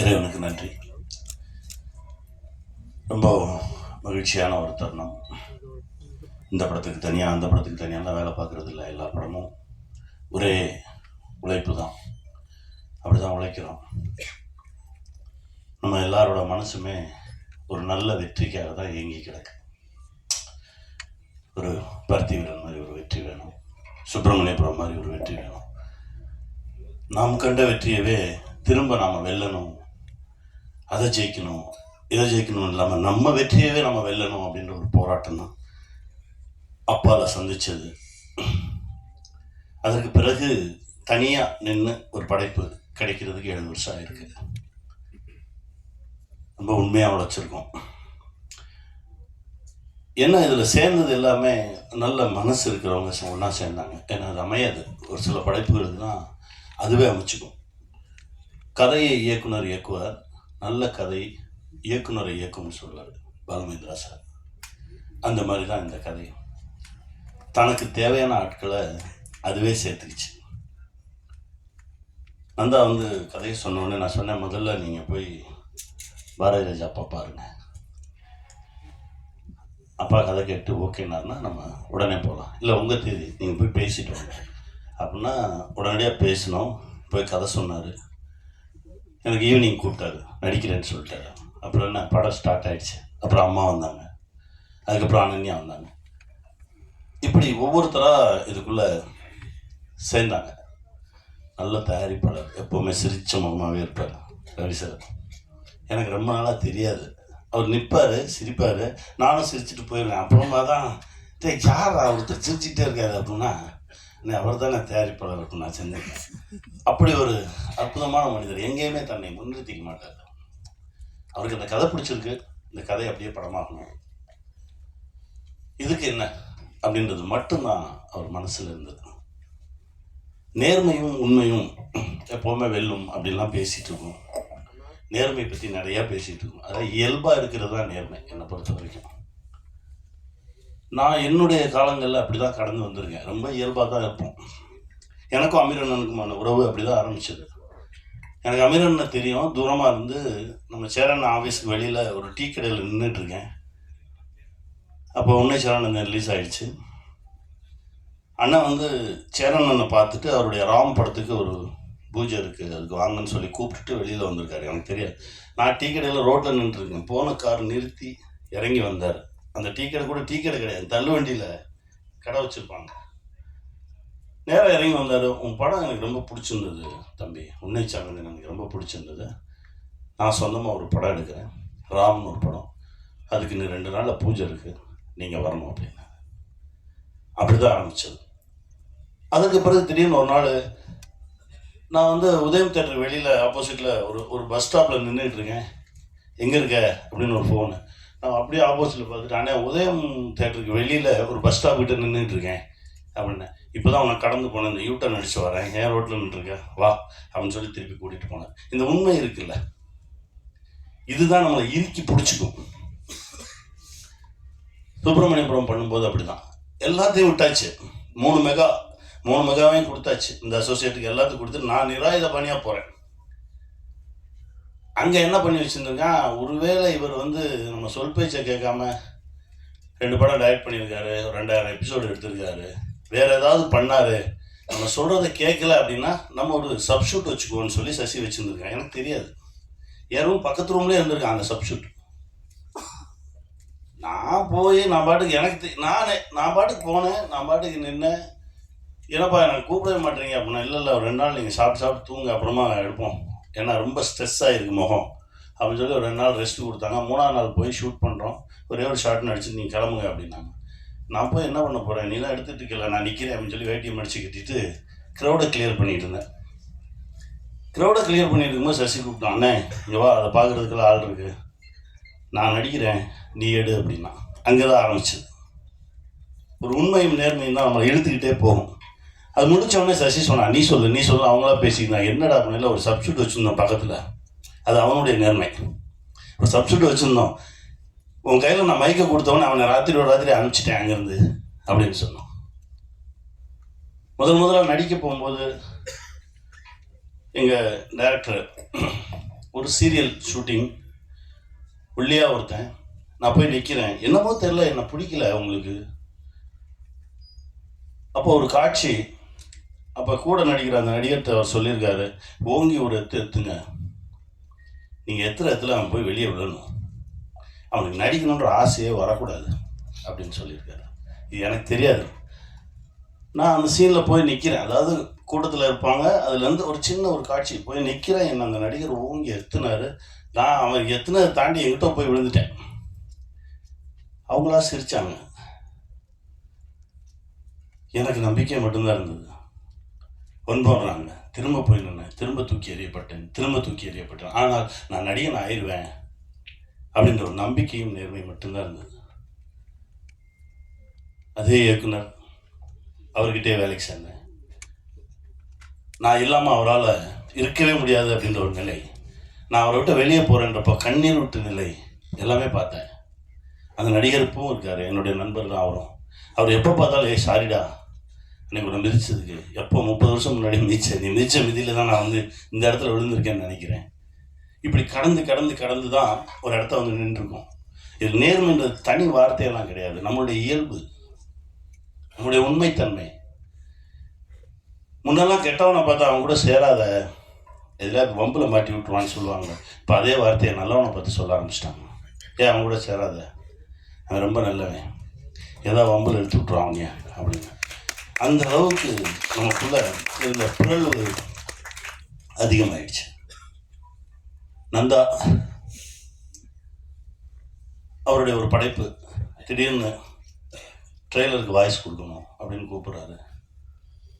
இறைவனுக்கு நன்றி. ரொம்ப மகிழ்ச்சியான ஒரு தருணம். இந்த படத்துக்கு தனியாக அந்த படத்துக்கு தனியாலாம் வேலை பார்க்குறது இல்லை எல்லா படமும் ஒரே உழைப்பு தான். அப்படி தான் உழைக்கிறோம். நம்ம எல்லாரோட மனசுமே ஒரு நல்ல வெற்றிக்காக தான் இயங்கி கிடக்கு. ஒரு பருத்தி வீரன் மாதிரி ஒரு வெற்றி வேணும். சுப்பிரமணியபுரம் மாதிரி ஒரு வெற்றி வேணும். நாம் கண்ட வெற்றியவே திரும்ப நாம் வெல்லணும். அதை ஜெயிக்கணும் இதை ஜெயிக்கணும் இல்லாமல் நம்ம வெற்றியவே நம்ம வெல்லணும் அப்படின்ற ஒரு போராட்டம் தான் அப்பாவில் சந்தித்தது அதற்கு பிறகு தனியாக நின்று ஒரு படைப்பு கிடைக்கிறதுக்கு ஏழு வருஷம் ஆகிருக்கு ரொம்ப உண்மையாக உழைச்சிருக்கோம். ஏன்னா இதில் சேர்ந்தது எல்லாமே நல்ல மனசு இருக்கிறவங்க ஒன்றா சேர்ந்தாங்க. ஏன்னா அது அமையாது. ஒரு சில படைப்புகள் தான் அதுவே அமைச்சுக்கும். கதையை இயக்குனர் இயக்குவார். நல்ல கதை இயக்குனரை இயக்கும்னு சொல்வார் பாலமேந்திரா சார். அந்த மாதிரி தான் இந்த கதை. தனக்கு தேவையான ஆட்களை அதுவே சேர்த்துக்கிச்சு நந்தா வந்து கதையை சொன்னோடனே நான் சொன்னேன் முதல்ல நீங்கள் போய் பாரதி ராஜா அப்பா பாருங்க. அப்பா கதை கேட்டு ஓகேனாருன்னா நம்ம உடனே போகலாம் இல்லை உங்கள் தேதி நீங்கள் போய் பேசிட்டு வாங்க. அப்படின்னா உடனடியாக பேசினோம் போய் கதை சொன்னார். எனக்கு ஈவினிங் கூப்பிட்டாரு நடிக்கிறேன்னு சொல்லிட்டாரு. அப்புறம் என்ன படம் ஸ்டார்ட் ஆகிடுச்சு அப்புறம் அம்மா வந்தாங்க. அதுக்கப்புறம் அனன்யா வந்தாங்க. இப்படி ஒவ்வொருத்தராக இதுக்குள்ளே சேர்ந்தாங்க. நல்ல தயாரிப்பாளர். எப்போவுமே சிரிச்ச முகமாகவே இருப்பார் ரவி சார் எனக்கு ரொம்ப நாளாக தெரியாது. அவர் நிற்பார் சிரிப்பார். நானும் சிரிச்சுட்டு போயிடுவேன் அப்புறமா தான் யார் ஒருத்தர் சிரிச்சுட்டே இருக்காரு? அப்படின்னா அவர் தானே தயாரிப்பாளர் இருக்கும் நான் செஞ்சேன் அப்படி ஒரு அற்புதமான மனிதர் எங்கேயுமே தன்னை முன்னிறுத்திக்க மாட்டார். அவருக்கு அந்த கதை பிடிச்சிருக்கு. இந்த கதை அப்படியே படமாகணும். இதுக்கு என்ன அப்படின்றது மட்டும்தான் அவர் மனசில் இருந்தது. நேர்மையும் உண்மையும் எப்போவுமே வெல்லும் அப்படின்லாம் பேசிகிட்டு இருக்கோம். நேர்மை பற்றி நிறையா பேசிகிட்டு இருக்கோம். அதாவது இயல்பாக இருக்கிறது தான் நேர்மை என்னை பொறுத்த வரைக்கும் நான் என்னுடைய காலங்களில் அப்படி தான் கடந்து வந்திருக்கேன். ரொம்ப இயல்பாக தான் இருப்போம். எனக்கும் அமீரண்ணனுக்குமான உறவு அப்படி தான் ஆரம்பிச்சது. எனக்கு அமீரண்ணனை தெரியும். தூரமாக இருந்து நம்ம சேரன் ஆஃபீஸ்க்கு வெளியில் ஒரு டீ கடையில் நின்றுட்டுருக்கேன் அப்போ உன்னை சேரன் ரிலீஸ் ஆகிடுச்சு அண்ணன் வந்து சேரண்ணனை பார்த்துட்டு அவருடைய ராம் படத்துக்கு ஒரு பூஜை இருக்குது அதுக்கு வாங்கன்னு சொல்லி கூப்பிட்டுட்டு வெளியில் வந்திருக்காரு. எனக்கு தெரியாது. நான் டீ கடையில் ரோட்டில் நின்றுருக்கேன் போன கார் நிறுத்தி இறங்கி வந்தார். அந்த டீ கடை கூட டீ கடை கிடையாது. தள்ளு வண்டியில் கடை வச்சுருப்பாங்க. நேராக இறங்கி வந்தார். உன் படம் எனக்கு ரொம்ப பிடிச்சிருந்தது தம்பி. உன்னை சாமி எனக்கு ரொம்ப பிடிச்சிருந்தது. நான் சொந்தமாக ஒரு படம் எடுக்கிறேன். ராம்னு ஒரு படம். அதுக்கு இன்னும் ரெண்டு நாளில் பூஜை இருக்குது நீங்கள் வரணும் அப்படின்னு. அப்படி தான் ஆரம்பித்தது அதுக்கு பிறகு திடீர்னு ஒரு நாள் நான் வந்து உதயம் தேட்டர் வெளியில் ஆப்போசிட்டில் ஒரு ஒரு பஸ் ஸ்டாப்பில் நின்றுட்டு இருக்கேன். எங்கே இருக்க? அப்படின்னு ஒரு ஃபோனு அப்படியே ஆப்போசிட்டில் பார்த்துட்டு அண்ணே உதயம் தேட்டருக்கு வெளியில் ஒரு பஸ் ஸ்டாப் கிட்ட நின்றுட்டு இருக்கேன் அப்படின்னு இப்போ தான் அவனை கடந்து போனேன் இந்த யூட்டன் அடிச்சு வரேன் ஏன் ரோட்டில் நின்றுருக்கேன் வா அப்படின்னு சொல்லி திருப்பி கூட்டிகிட்டு போனேன் இந்த உண்மை இருக்குல்ல. இதுதான் நம்மளை இறுக்கி பிடிச்சிக்கும். சுப்பிரமணியபுரம் பண்ணும்போது அப்படிதான். எல்லாத்தையும் விட்டாச்சு. மூணு மெகா மூணு மெகாவையும் கொடுத்தாச்சு. இந்த அசோசியேட்டுக்கு எல்லாத்துக்கும் கொடுத்து நான் நிராயுத பணியாக போகிறேன் அங்கே என்ன பண்ணி வச்சுருந்துருக்கேன் ஒருவேளை இவர் வந்து நம்ம சொல் பேச்சை கேட்காம ரெண்டு படம் டைரக்ட் பண்ணியிருக்காரு ரெண்டாயிரம் எபிசோடு எடுத்திருக்காரு. வேற ஏதாவது பண்ணாரு. நம்ம சொல்கிறத கேட்கல அப்படின்னா நம்ம ஒரு சப்ஷூட் வச்சுக்குவோன்னு சொல்லி சசி வச்சுருந்துருக்கான் எனக்கு தெரியாது. யாரும் பக்கத்து ரூம்லேயே இருந்திருக்கான் அந்த சப்ஷூட் நான் போய் நான் பாட்டுக்கு எனக்கு தெ- நானே நான் பாட்டுக்கு போனேன் நான் பாட்டுக்கு நின்னேன். என்னப்பா எனக்கு கூப்பிடவே மாட்டேறீங்க அப்படின்னா இல்லை இல்லை ரெண்டு நாள் நீங்கள் சாப்பிட்டு சாப்பிட்டு தூங்க அப்புறமா எடுப்போம். ஏன்னா ரொம்ப ஸ்ட்ரெஸ் ஆகிருக்கு முகம். அப்படின்னு சொல்லி ஒரு ரெண்டு நாள் ரெஸ்ட் கொடுத்தாங்க. மூணாவது நாள் போய் ஷூட் பண்ணுறோம் ஒரே ஒரு ஷார்ட் நடிச்சு நீங்கள் கிளம்புங்க அப்படின்னாங்க. நான் போய் என்ன பண்ண போகிறேன் நீலாம் எடுத்துகிட்டு இருக்கல நான் நிற்கிறேன் அப்படின்னு சொல்லி வேட்டியை மடிச்சு கட்டிட்டு க்ரௌடை கிளியர் பண்ணிகிட்டு இருந்தேன். க்ரௌடை கிளியர் பண்ணிட்டு இருக்கும்போது சசி கூப்பிட்டான் அண்ணே இங்கே வா அதை பார்க்குறதுக்குலாம் ஆள் இருக்கு. நான் நடிக்கிறேன். நீ எடு அப்படின்னா. அங்கே தான் ஆரம்பிச்சது. ஒரு உண்மையும் நேர்மையும் தான் நம்மளை இழுத்துக்கிட்டே போகும். அது முடிச்ச சசி சொன்னான் நீ சொல்லு நீ சொல்லு அவங்களா பேசிக்கலாம். என்னடா பண்ணல ஒரு சப்ஸ்டியூட் வச்சுருந்தோம் பக்கத்தில். அது அவனுடைய நேர்மை. ஒரு சப்ஸ்டியூட் வச்சுருந்தோம். உன் கையில் நான் மைக்கை கொடுத்தவொடனே அவனை ராத்திரி ஒரு ராத்திரி அனுப்பிச்சிட்டேன் அங்கேருந்து அப்படின்னு சொன்னோம் முதல் முதலாக நடிக்க போகும்போது எங்கள் டேரக்டர் ஒரு சீரியல் ஷூட்டிங் உள்ளியாக ஒருத்தன் நான் போய் நிற்கிறேன் என்னமோ தெரில என்னை பிடிக்கல உங்களுக்கு அப்போ ஒரு காட்சி அப்போ கூட நடிக்கிற அந்த நடிகர்கிட்ட அவர் சொல்லியிருக்காரு ஓங்கி ஒரு எத்து எத்துங்க நீங்கள் எத்துற இடத்துல அவன் போய் வெளியே விழணும்? அவனுக்கு நடிக்கணுன்ற ஆசையே வரக்கூடாது. அப்படின்னு சொல்லியிருக்காரு. இது எனக்கு தெரியாது. நான் அந்த சீனில் போய் நிற்கிறேன் அதாவது கூட்டத்தில் இருப்பாங்க. அதுலேருந்து ஒரு சின்ன ஒரு காட்சி. போய் நிற்கிறேன் என்ன அந்த நடிகர் ஓங்கி எத்துனார். நான் அவர் எத்துனதை தாண்டி எங்கிட்ட போய் விழுந்துட்டேன். அவங்களா சிரித்தாங்க எனக்கு நம்பிக்கை மட்டும்தான் இருந்தது. ஒன்படுறாங்க. திரும்ப போய் நின்று திரும்ப தூக்கி எறியப்பட்டேன் திரும்ப தூக்கி எறியப்பட்டேன். ஆனால் நான் நடிகன் ஆயிடுவேன் அப்படின்ற ஒரு நம்பிக்கையும் நேர்மை மட்டும்தான் இருந்தது. அதே இயக்குனர் அவர்கிட்டே வேலைக்கு சேர்ந்தேன். நான் இல்லாமல் அவரால் இருக்கவே முடியாது அப்படின்ற ஒரு நிலை. நான் அவரை விட்டு வெளியே போகிறேன்றப்போ கண்ணீர் விட்டு நிலை எல்லாமே பார்த்தேன். அந்த நடிகர் இருக்கார். என்னுடைய நண்பர் தான் அவரும். அவர் எப்போ பார்த்தாலும் ஏ சாரிடா எனக்கு உன்னை மிதிச்சதுக்கு. எப்போ முப்பது வருஷம் முன்னாடி மிதிச்சேன். நீ மிதிச்ச மிதியில் தான் நான் வந்து இந்த இடத்துல விழுந்திருக்கேன்னு நினைக்கிறேன். இப்படி கடந்து கடந்து கடந்து தான் ஒரு இடத்த வந்து நின்றுருக்கோம். இது நேர்மைன்றது தனி வார்த்தையெல்லாம் கிடையாது. நம்மளுடைய இயல்பு. நம்முடைய உண்மைத்தன்மை. முன்னெல்லாம் கெட்டவனை பார்த்தா அவன் கூட சேராத. எதில் வம்பில் மாட்டி விட்டுருவான்னு சொல்லுவாங்க. இப்போ அதே வார்த்தையை நல்லவனை பார்த்து சொல்ல ஆரம்பிச்சிட்டாங்க. ஏன் அவன் கூட சேராத? அவன் ரொம்ப நல்லவன். ஏதாவது வம்பில் எடுத்து விட்ருவான் அப்படின்னு. அந்த அளவுக்கு நமக்குள்ள இருந்த பிறழ்வு அதிகமாயிடுச்சு. நந்தா அவருடைய ஒரு படைப்பு திடீர்னு ட்ரெய்லருக்கு வாய்ஸ் கொடுக்கணும் அப்படின்னு கூப்பிட்றாரு.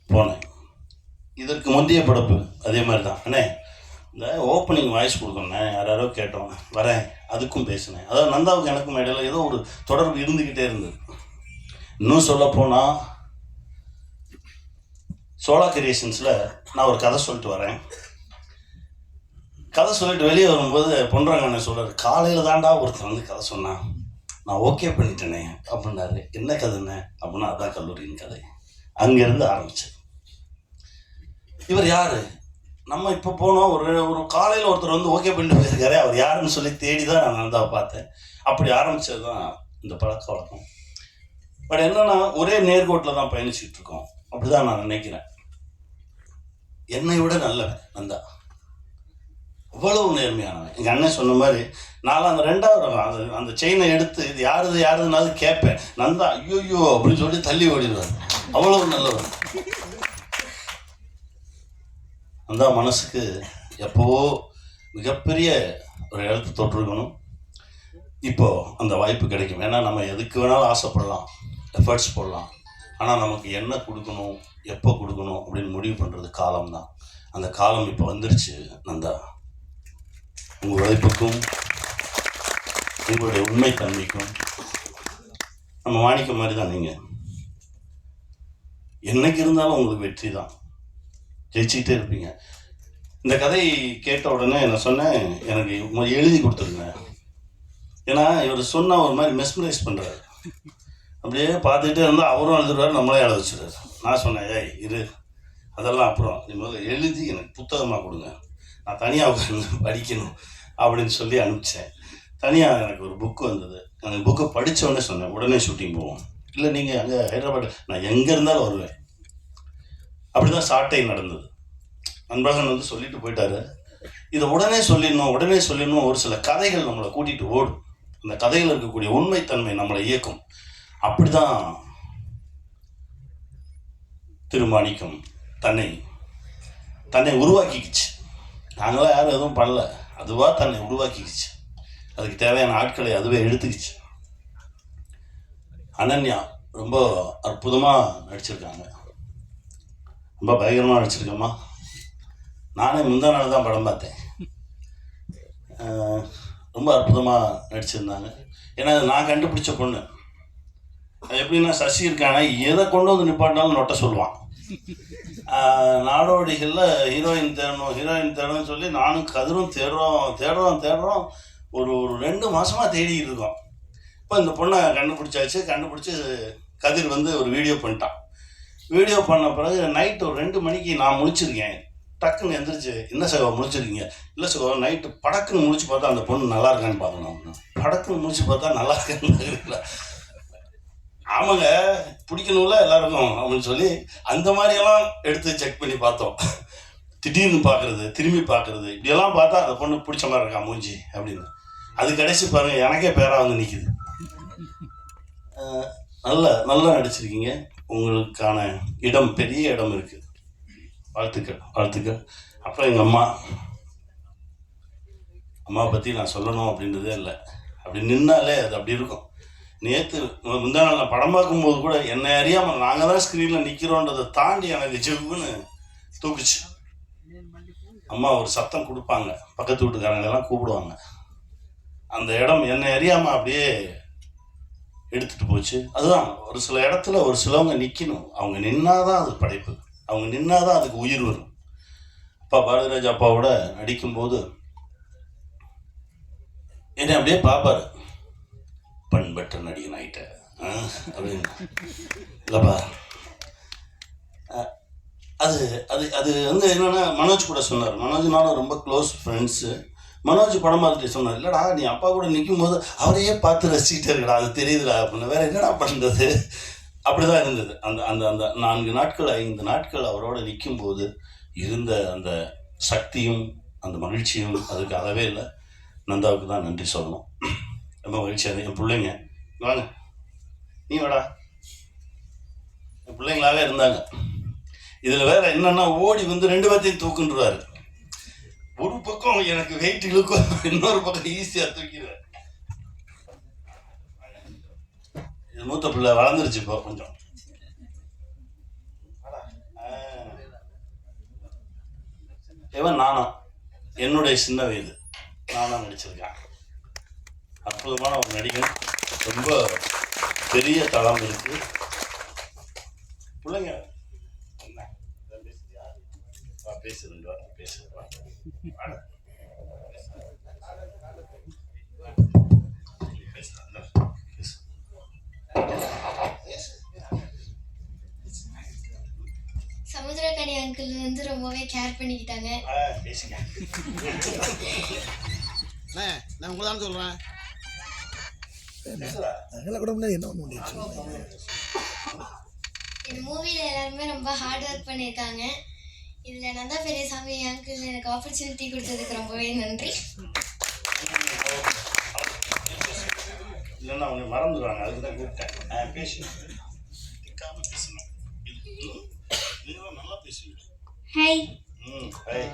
போனேன். இதற்கு முந்தைய படைப்பு அதே மாதிரி தான் அண்ணே இந்த ஓப்பனிங் வாய்ஸ் கொடுக்கணுண்ணே யாரோ கேட்டோம். வரேன். அதுக்கும் பேசினேன். அதாவது நந்தாவுக்கு எனக்கும் இடையில ஏதோ ஒரு தொடர்பு இருந்துக்கிட்டே இருந்தது. இன்னும் சொல்லப்போனால் சோலா கிரியேஷன்ஸில் நான் ஒரு கதை சொல்லிட்டு வரேன். கதை சொல்லிட்டு வெளியே வரும்போது பொன்றாங்க சொல்கிறார் காலையில் தாண்டா ஒருத்தர் வந்து கதை சொன்னான் நான் ஓகே பண்ணிட்டேனே அப்படின்னாரு. என்ன கதைன்னு அப்படின்னா அதான் கல்லூரியின் கதை. அங்கேருந்து ஆரம்பிச்சு இவர் யார்? நம்ம இப்போ போனோம் ஒரு ஒரு காலையில் ஒருத்தர் வந்து ஓகே பண்ணிட்டு போயிருக்காரு. அவர் யாருன்னு சொல்லி தேடி தான் நான் நந்தாவை பார்த்தேன். அப்படி ஆரம்பித்தது தான் இந்த பழக்க வழக்கம். பட் என்னென்னா ஒரே நேர்கோட்டில் தான் பயணிச்சுட்டு இருக்கோம். அப்படிதான் நான் நினைக்கிறேன். என்னை விட நல்லவன் நந்தா அவ்வளவு நேர்மையானவன். எங்கள் அண்ணன் சொன்ன மாதிரி நான் அந்த ரெண்டாவது அந்த அந்த செயினை எடுத்து இது யாருது யாருதுனாலும் கேட்பேன். நந்தா ஐயோ அப்படின்னு சொல்லி தள்ளி ஓடிடுவார். அவ்வளவு நல்லவன். நந்தா மனசுக்கு எப்போவோ மிகப்பெரிய ஒரு இடத்து தொற்றுக்கணும் இப்போ அந்த வாய்ப்பு கிடைக்கும். ஏன்னா நம்ம எதுக்கு வேணாலும் ஆசைப்படலாம். எஃபர்ட்ஸ் போடலாம். ஆனால் நமக்கு என்ன கொடுக்கணும் எப்போ கொடுக்கணும் அப்படின்னு முடிவு பண்ணுறது காலம் தான் அந்த காலம் இப்போ வந்துருச்சு நந்தா. உங்கள் உழைப்புக்கும் உங்களுடைய உண்மைத்தன்மைக்கும் நம்ம மாணிக்க மாதிரி தான் நீங்கள் என்னைக்கு இருந்தாலும் உங்களுக்கு வெற்றி தான் ஜெயிச்சுக்கிட்டே இருப்பீங்க. இந்த கதை கேட்ட உடனே நான் சொன்னேன் எனக்கு மொ- எழுதி கொடுத்துருங்க. ஏன்னா இவர் சொன்ன ஒரு மாதிரி மெஸ்மரைஸ் பண்ணுறாரு அப்படியே பார்த்துக்கிட்டே இருந்தால் அவரும் எழுதுறாரு நம்மளே எழுத வச்சுருவார் நான் சொன்னேன் ஏய் இரு. அதெல்லாம் அப்புறம் நீ முதல்ல எழுதி எனக்கு புத்தகமாக கொடுங்க. நான் தனியாக உட்காந்து படிக்கணும் அப்படின்னு சொல்லி அனுப்பிச்சேன். தனியாக எனக்கு ஒரு புக்கு வந்தது. அந்த புக்கை படித்த உடனே சொன்னேன் உடனே ஷூட்டிங் போவோம். இல்லை நீங்கள் அங்கே ஹைதராபாத் நான் எங்கே இருந்தாலும் வருவேன். அப்படி தான் சாட்டை நடந்தது. அன்பழகன் வந்து சொல்லிட்டு போயிட்டாரு. இதை உடனே சொல்லிடணும் உடனே சொல்லிடணும். ஒரு சில கதைகள் நம்மளை கூட்டிகிட்டு ஓடும். அந்த கதையில் இருக்கக்கூடிய உண்மைத்தன்மை நம்மளை இயக்கும். அப்படிதான் திருமாணிக்கம் தன்னை தன்னை உருவாக்கிக்கிச்சு. நாங்களாம் யாரும் எதுவும் பண்ணல. அதுவாக தன்னை உருவாக்கிக்கிச்சு. அதுக்கு தேவையான ஆட்களை அதுவே எடுத்துக்கிச்சு. அனன்யா ரொம்ப அற்புதமாக நடிச்சிருக்காங்க. ரொம்ப பயங்கரமாக நடிச்சிருக்கம்மா. நானே முந்தா நாள் தான் படம் பார்த்தேன். ரொம்ப அற்புதமாக நடிச்சிருந்தாங்க. ஏன்னா நான் கண்டுபிடிச்ச பொண்ணு. அது எப்படின்னா சசி இருக்கானா எதை கொண்டு வந்து நிப்பாட்டினாலும் நொட்ட சொல்லுவான். நாடோடிகளில் ஹீரோயின் தேடணும் ஹீரோயின் தேடணும்னு சொல்லி நானும் கதிரும் தேடுறோம் தேடுறோம் தேடுறோம். ஒரு ஒரு ரெண்டு மாதமாக தேடிக்கிட்டு இருக்கோம். இப்போ இந்த பொண்ணை கண்டுபிடிச்சாச்சு. கண்டுபிடிச்சி கதிர் வந்து ஒரு வீடியோ பண்ணிட்டான். வீடியோ பண்ண பிறகு நைட் ஒரு ரெண்டு மணிக்கு நான் முழிச்சிருக்கேன். டக்குன்னு எந்திரிச்சு என்ன சகோ முடிச்சிருக்கீங்க இல்லை சகோ நைட்டு படக்குன்னு முடிச்சு பார்த்தா அந்த பொண்ணு நல்லா இருக்கான்னு பார்க்கணும். படக்குன்னு முடிச்சு பார்த்தா நல்லா இருக்கான்னு ஆமாங்க பிடிக்கணும்ல எல்லாருக்கும் அப்படின்னு சொல்லி அந்த மாதிரியெல்லாம் எடுத்து செக் பண்ணி பார்த்தோம். திடீர்னு பார்க்கறது திரும்பி பார்க்குறது இப்படியெல்லாம் பார்த்தா அந்த பொண்ணு பிடிச்ச மாதிரி இருக்கா மூஞ்சி அப்படின்னு. அது கடைசி பாருங்கள் எனக்கே பேராக வந்து நிற்கிது நல்ல நல்லா நடிச்சிருக்கீங்க. உங்களுக்கான இடம் பெரிய இடம் இருக்குது வாழ்த்துக்கள் வாழ்த்துக்கள். அப்புறம் எங்கள் அம்மா? அம்மாவை பற்றி நான் சொல்லணும் அப்படின்றதே இல்லை. அப்படி நின்னாலே அது அப்படி இருக்கும். நேற்று முந்தா நாள் படம் பார்க்கும்போது கூட என்னை அறியாமல் நாங்கள் தான் ஸ்க்ரீனில் நிற்கிறோன்றதை தாண்டி எனக்கு ஜெவ்வுன்னு தூக்குச்சு. அம்மா ஒரு சத்தம் கொடுப்பாங்க. பக்கத்து வீட்டுக்காரங்கெல்லாம் கூப்பிடுவாங்க. அந்த இடம் என்னை அறியாமல் அப்படியே எடுத்துட்டு போச்சு. அதுதான் ஒரு சில இடத்துல ஒரு சிலவங்க நிற்கணும் அவங்க நின்னாதான் அது படைப்பு. அவங்க நின்னாதான் அதுக்கு உயிர் வரும். அப்பா பாரதிராஜ் அப்பாவோட நடிக்கும்போது என்னை அப்படியே பார்ப்பாரு. பண்பற்ற நடிகன் ஆயிட்ட ஆ, அப்படின்னு இல்லைப்பா. அது அது அது வந்து என்னென்னா மனோஜ் கூட சொன்னார். மனோஜ்னாலும் ரொம்ப க்ளோஸ் ஃப்ரெண்ட்ஸு மனோஜ் படம் பார்த்துட்டு சொன்னார் இல்லைடா நீ அப்பா கூட நிற்கும் போது அவரையே பார்த்து ரசிச்சுட்டே இருக்கடா அது தெரியுதுடா அப்படின்னு. வேற என்னடா பண்ணுறது அப்படிதான் இருந்தது. அந்த அந்த அந்த நான்கு நாட்கள் ஐந்து நாட்கள் அவரோட நிற்கும் போது இருந்த அந்த சக்தியும் அந்த மகிழ்ச்சியும் அதுக்கு அளவே இல்லை. நந்தாவுக்கு தான் நன்றி சொல்லணும். ரொம்ப மகிழ்ச்சியாக என் பிள்ளைங்க. வாங்க. நீ வாடா. என் பிள்ளைங்களாவே இருந்தாங்க. இதில் வேற என்னன்னா ஓடி வந்து ரெண்டு பேர்த்தையும் தூக்குன்றாரு ஒரு பக்கம் எனக்கு வெயிட் இழுக்கும் இன்னொரு பக்கம் ஈஸியாக தூக்கிடுவேன். மூத்த பிள்ளை வளர்ந்துருச்சு இப்போ கொஞ்சம். இவன் நானா. என்னுடைய சின்ன வயது. நானா நடிச்சிருக்கேன். அற்புதமான ஒரு நடிகன் ரொம்ப பெரிய தளம் இருக்கு பிள்ளைங்க என்ன இதை பேசுறியா? வா, பேசு ரெண்டு வார்த்தை பேசு வா. வாடா. பேசு, இந்தா, பேசு. சமுத்திரக்கனி அங்கிள் வந்து ரொம்பவே கேர் பண்ணிக்கிட்டாங்க பேசுங்க நான் உங்களை தான் சொல்கிறேன் எங்களை கூட என்ன ஒன்று இந்த மூவியில் எல்லாருமே ரொம்ப ஹார்ட் ஒர்க் பண்ணியிருக்காங்க இதில் நந்தா பெரியசாமி அங்கிள் எனக்கு ஆப்பர்ச்சுனிட்டி கொடுத்ததுக்கு ரொம்பவே நன்றி இல்லைன்னா அவங்க மறந்துடுவாங்க அதுக்கு தான் கூப்பிட்டேன் பேசணும் நல்லா பேசுவீங்க ஹாய் ம் ஹாய்